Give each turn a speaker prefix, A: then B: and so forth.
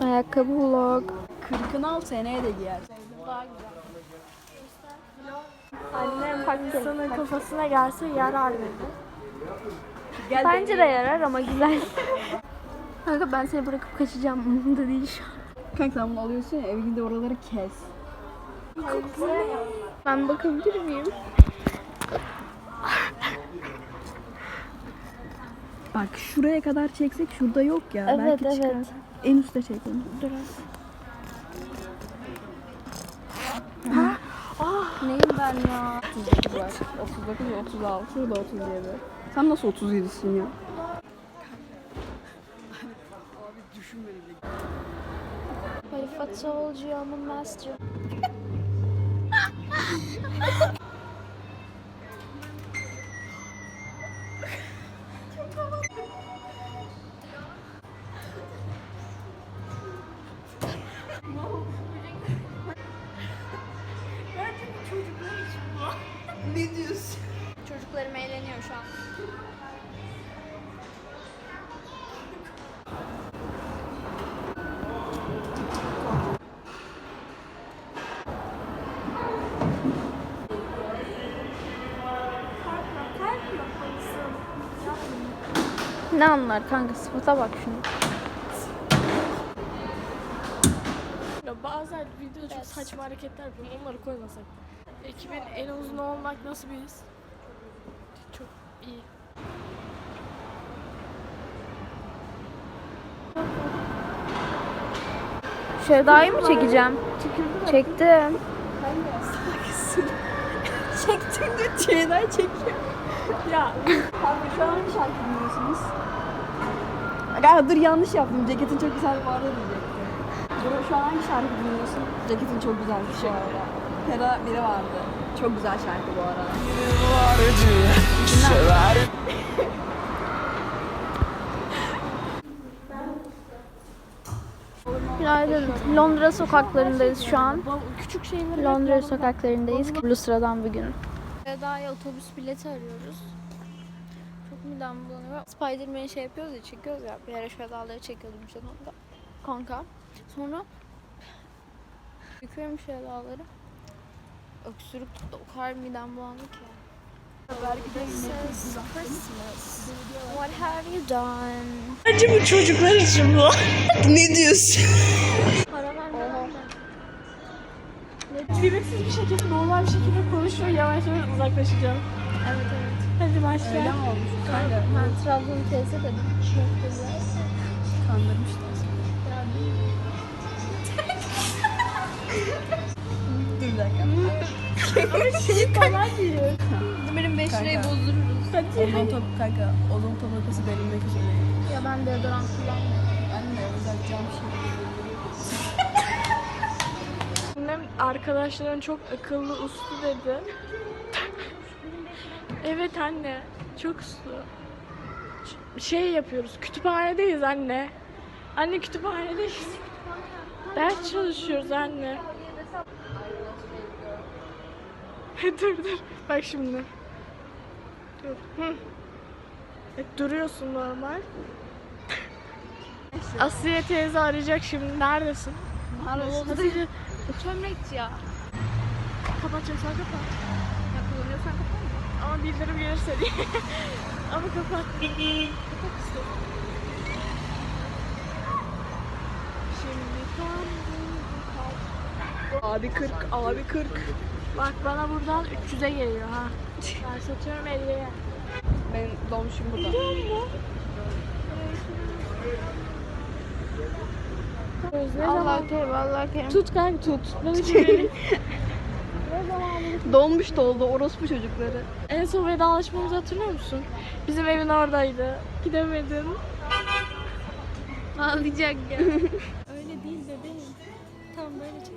A: Ayakkabı vlog.
B: Kırkını al seneye de giyer.
C: Annem insanın kafasına gelse yarar dedi.
A: Bence de yarar ama güzel. Kanka ben seni bırakıp kaçacağım. Umurumda değil şu an.
B: Kanka sen bunu alıyorsun ya eve oraları kes.
A: Ben bakabilir miyim?
B: Bak şuraya kadar çeksek şurada yok ya.
A: Evet,
B: Belki çıkar.
A: evet.
B: En üstte çekelim.
A: Neyim ben ya?
B: 39 var. 39, 36, şurada 37. Sen nasıl 37'sin ya?
A: But if I told you I'm a master. Şu an. Ne anlar kanka sıfata bak şunu.
C: Ya bazen videoda çok saçma hareketler yapıyorum. Onları koymasak. Ekibin en uzun olmak nasıl bir his? İyi.
A: Şevda'yı mı çekeceğim? Çektim.
B: Çektim de Çiğday çekiyor.
C: Ya
B: Abi şu an hangi şarkı dinliyorsunuz? Galiba dur yanlış yaptım. Ceketin çok güzel bu arada diyecektim. Dur şu an hangi şarkı dinliyorsun? Ceketin çok güzelmiş bu arada. Pera biri vardı. Çok güzel şarkı bu arada.
A: Günaydın. Londra sokaklarındayız şu an.
C: bu küçük şeyleri
A: Londra sokaklarındayız. Lustra'dan bugün. Şevda'ya otobüs bileti arıyoruz. Çok midem bulanıyor. Spiderman'i şey yapıyoruz ya, çekiyoruz ya. Bir ara Şevda'ları çekiyordum işte kanka. Kanka. Sonra yıkıyorum Şevda'ları. Öksürük tuttu. O kadar midem bulandı ki. Christmas. What have you done?
C: Bence bu çocuklar için bu.
B: ne diyorsun?
A: Para vermeden
C: bir şekilde normal bir şekilde konuşuyor. Yavaş yavaş uzaklaşacağım.
A: Evet evet.
C: Hadi başla.
B: Öyle mi olmuş?
A: Ben Trabzon teyze dedim. Çok güzel.
B: kandırmışlar bir dakika.
C: Şey falan diyor.
A: Benim 5
B: lirayı
A: bozdururuz.
B: Ozon top kanka. Ozon tabakası derinmek üzere.
A: Ya ben deodorant kullanmıyorum.
B: Ben de cam şey.
C: Annem arkadaşların çok akıllı uslu dedi. evet anne. Çok uslu. Şey yapıyoruz. Kütüphanedeyiz anne. Anne kütüphanedeyiz. Ders çalışıyoruz anne. dur dur. Bak şimdi. Dur. Hı. E, duruyorsun normal. Asiye teyze arayacak şimdi. Neredesin? Hadi.
A: Çömlekçi ya.
C: Kapatacaksan kapat.
A: Ya kullanıyorsan kapat.
C: Ama bildirim gelirse diye. Ama kapat. kapat işte. Şimdi tam
B: Abi 40, abi 40.
C: Bak bana buradan 300'e geliyor ha. Ben satıyorum 50'ye.
B: Ben dolmuşum burada.
C: Ne
A: Allah kerim, Allah kerim.
C: Tut kanka tut.
B: Dolmuş doldu orospu çocukları.
C: En son vedalaşmamızı hatırlıyor musun? Bizim evin oradaydı. Gidemedin.
A: Ağlayacak ya.
C: Öyle değil bebeğim. Tamam böyle çek.